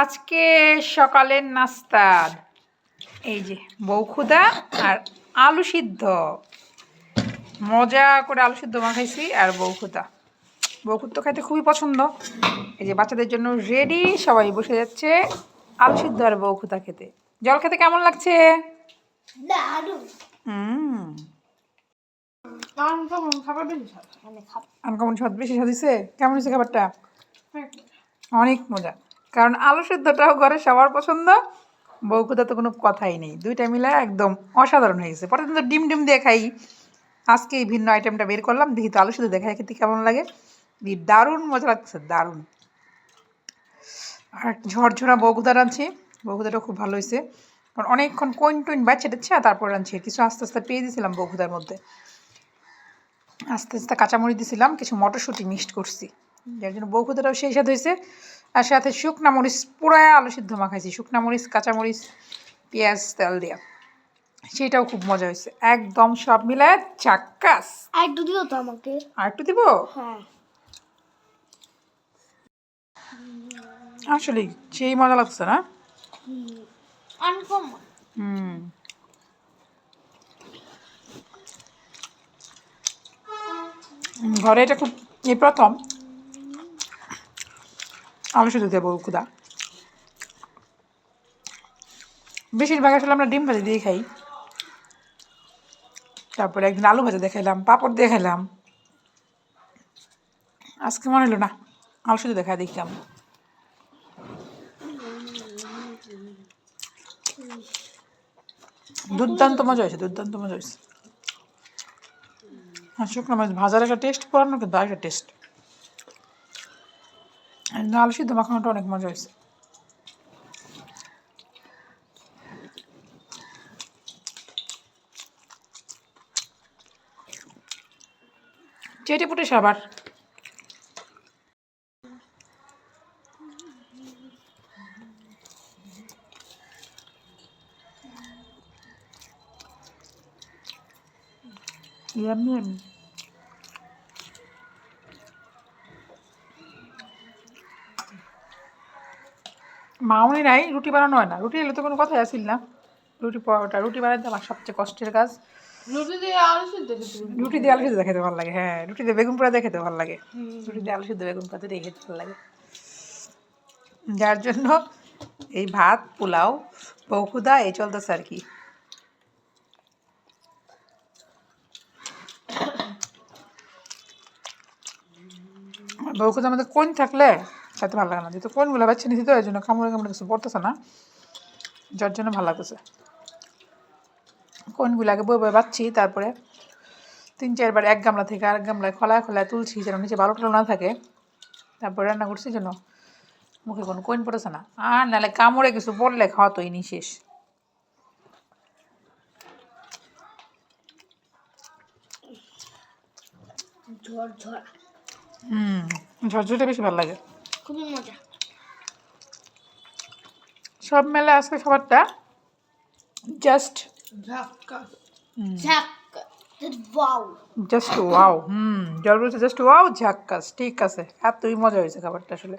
আজকে সকালের নাস্তা। এই যে বৌখুদা আর আলু সিদ্ধ। মজা করে আলু সিদ্ধ মাখাইছি আর বৌখুদা বৌখুদ তো খাইতে খুবই পছন্দ। এই যে বাচ্চাদের জন্য রেডি সবাই বসে যাচ্ছে আলু সিদ্ধ আর বৌখুদা খেতে। জল খেতে কেমন লাগছে? খাবার বেশি স্বাদ। মানে আনকমন স্বাদ বেশি স্বাদ হয়েছে কেমন হয়েছে খাবারটা? অনেক মজা। কারণ আলু সিদ্ধটাও ঘরে সবার পছন্দ বউকুদা তো কোনো কথাই নেই। দুইটা মিলে একদম অসাধারণ হয়ে গেছে। পরে তো ডিম ডিম দিয়ে খাই। আজকে এই ভিন্ন আইটেমটা বের করলাম। দেখি তো আলু সিদ্ধ দেখায় খেতে কেমন লাগে। দারুণ মজা লাগছে, দারুণ। আর ঝরঝরা বউকুদা রাঁধছি। বউকুদাটা খুব ভালো হয়েছে। কারণ অনেকক্ষণ কোইন টোইন বাচ্চা দিচ্ছে তারপর রাঁধছি। কিছু আস্তে আস্তে পেয়ে দিয়েছিলাম বউকুদার মধ্যে। আস্তে আস্তে কাঁচামরিচ দিয়েছিলাম কিছু মটরশুঁটি মিক্সড করছি। যার জন্য বউখুদাটাও সেই স্বাদ হয়েছে। আর সাথে শুকনা মরিচ পুরাই আলু সিদ্ধ মাখাইছি। শুকনা মরিচ কাঁচামরিচ পেঁয়াজ তেল দেওয়া সেটাও খুব মজা হয়েছে। একদম সব মিলায় চাক্কাস। আর একটু দিও তো আমাকে। আর একটু দিব? হ্যাঁ। আসলে সেই মজা লাগছে না? হুম। ঘরে এটা খুব এই প্রথম। আলু সিদ্ধ দেবো কুদা বেশিরভাগ আসলে আমরা ডিম ভাজি দিয়ে খাই। তারপরে একদিন আলু ভাজা দেখাইলাম পাঁপড় দিয়ে খাইলাম। আজকে মনে হলো না, আলু সিদ্ধ দেখা দেখলাম। দুর্দান্ত মজা হয়েছে, দুর্দান্ত মজা হয়েছে। আর শুকনো মাছ ভাজার একটা টেস্ট পড়ানো কিন্তু আরেকটা টেস্ট আলু সিদ্ধ মাখানোটা অনেক মজা হয়েছে। চেটে পুটে সাবার। Yummy yummy. মাউনি নাই রুটি বানানো হয় না। রুটি এলে তো কোনো কথাই আসিল না। রুটি পরোটা রুটি বানাতে আমার সবচেয়ে কষ্টের কাজ। রুটি দিয়ে আলু সিদ্ধ রুটি দিয়ে আলু সিদ্ধ খেতে ভালো লাগে হ্যাঁ। রুটি দিয়ে বেগুন পোড়া দিয়ে খেতে ভালো লাগে। রুটি দিয়ে আলু সিদ্ধ বেগুন পোড়া দিয়ে খেতে ভালো লাগে। যার জন্য এই ভাত পোলাও বৌকুদা এই চলতেছে আর কি। বৌকুদা আমাদের কোন থাকলে? খেতে ভালো লাগে না। যেহেতু কোনগুলো বাচ্চা নিছি তো এই জন্য কামড়ে কামড়ে কিছু পড়তেছে না। যার জন্য ভালো লাগতেছে। কোনগুলো আগে বই বই বাচ্ছি তারপরে তিন চারবার এক গামলা থেকে আরেক গামলায় খোলায় খোলায় তুলছি যেন নিচে বারো টালো না থাকে। তারপরে রান্না করছি যেন মুখে কোনো কোন পড়েছে না। আর নাহলে কামড়ে কিছু পড়লে খাওয়া তো ইনি শেষ হুম ঝরঝরটা বেশি ভালো লাগে। খুবই মজা। সব মেলে আজকে খাবারটা জাস্ট ঝাক্কা। ঝাক্কা ওয়াও জাস্ট ওয়াও হুম জল বলছে জাস্ট ওয়াও ঝাক্কাস ঠিক আছে। এতই মজা হয়েছে খাবারটা আসলে।